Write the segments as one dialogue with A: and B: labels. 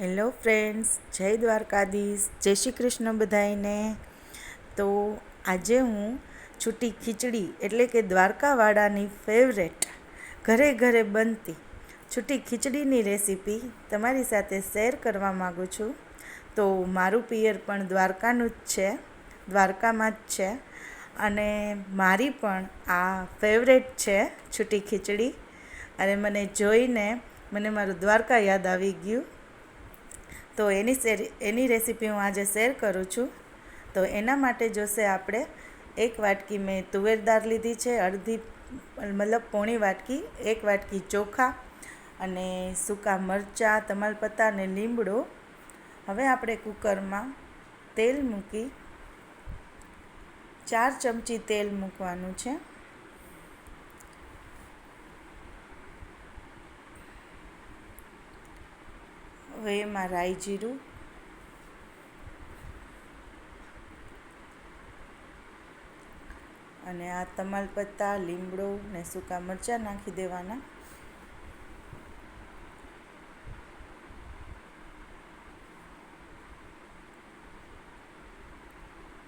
A: Hello friends, જય દ્વારકાધીશ, જય શ્રી કૃષ્ણ બધાયને. તો આજે હું છૂટી ખીચડી એટલે કે દ્વારકાવાળાની ફેવરેટ ઘરે ઘરે બનતી છૂટી ખીચડીની રેસીપી તમારી સાથે શેર કરવા માગું છું. તો મારું પિયર પણ દ્વારકાનું જ છે, દ્વારકામાં જ છે. અને મારી પણ આ ફેવરેટ છે છૂટી ખીચડી. અને મને જોઈને મને મારું દ્વારકા યાદ આવી ગયું. તો એની એની રેસીપી હું આજે શેર કરું છું. તો એના માટે જોશે આપણે એક વાટકી મેં તુવેર દાળ લીધી છે, અડધી, મતલબ પોણી વાટકી, એક વાટકી ચોખા અને સૂકા મરચાં, તમાલપત્તા અને લીમડો હવે આપણે કુકરમાં તેલ મૂકી, ચાર ચમચી તેલ મૂકવાનું છે. હવે એમાં રાઈ જીરું. અને આ તમાલપત્તા લીમડો ને સૂકા મરચાં નાખી દેવાના.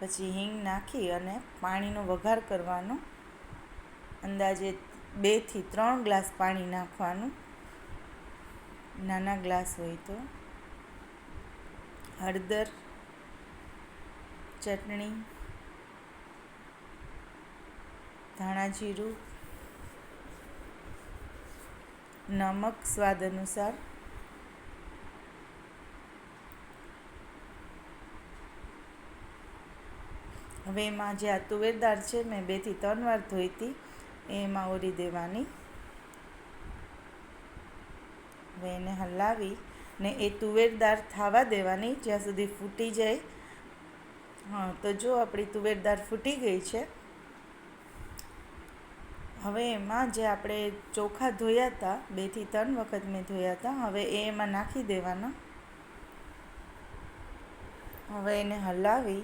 A: પછી હિંગ નાખી અને પાણીનો વઘાર કરવાનો. અંદાજે બેથી ત્રણ ગ્લાસ પાણી નાખવાનું. નાના ગ્લાસ હોય તો. હળદર, ચટણી, ધાણા જીરું, નમક સ્વાદ અનુસાર. હવે એમાં જે આ તુવેર દાળ છે, મેં બેથી ત્રણ વાર ધોઈ હતી એમાં ઓરી દેવાની. હવે એને હલાવી ને એ તુવેર દાળ થવા દેવાની, જ્યાં સુધી ફૂટી જાય. હા, તો જો આપણી તુવેર દાળ ફૂટી ગઈ છે. હવે એમાં જે આપણે ચોખા ધોયા હતા બેથી ત્રણ વખત મેં ધોયા હતા, હવે એ એમાં નાખી દેવાના. હવે એને હલાવી.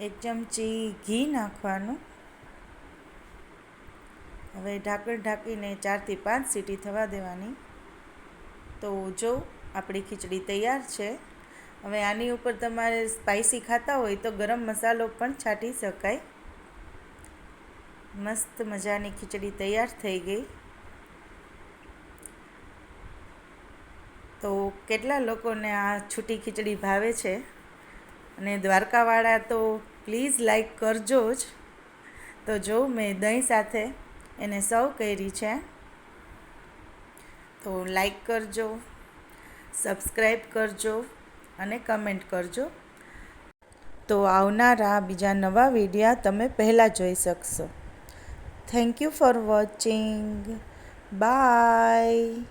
A: એક ચમચી ઘી નાખવાનું. હવે ઢાંકણ ઢાંકીને ચારથી પાંચ સીટી થવા દેવાની. તો જો આપણી ખીચડી તૈયાર છે, હવે આની ઉપર તમારે સ્પાઇસી ખાતા હોય તો ગરમ મસાલો પણ છાંટી શકાય. મસ્ત મજાની ખીચડી તૈયાર થઈ ગઈ. તો કેટલા લોકોને આ છૂટી ખીચડી ભાવે છે? અને દ્વારકાવાળા તો પ્લીઝ લાઈક કરજો જ. તો જો મેં દહીં સાથે એને સર્વ કરી છે. તો લાઈક કરજો સબસ્ક્રાઈબ કરજો અને કમેન્ટ કરજો. તો આવનારા બીજા નવા વિડીયા તમે પહેલાં જોઈ શકશો. Thank you for watching bye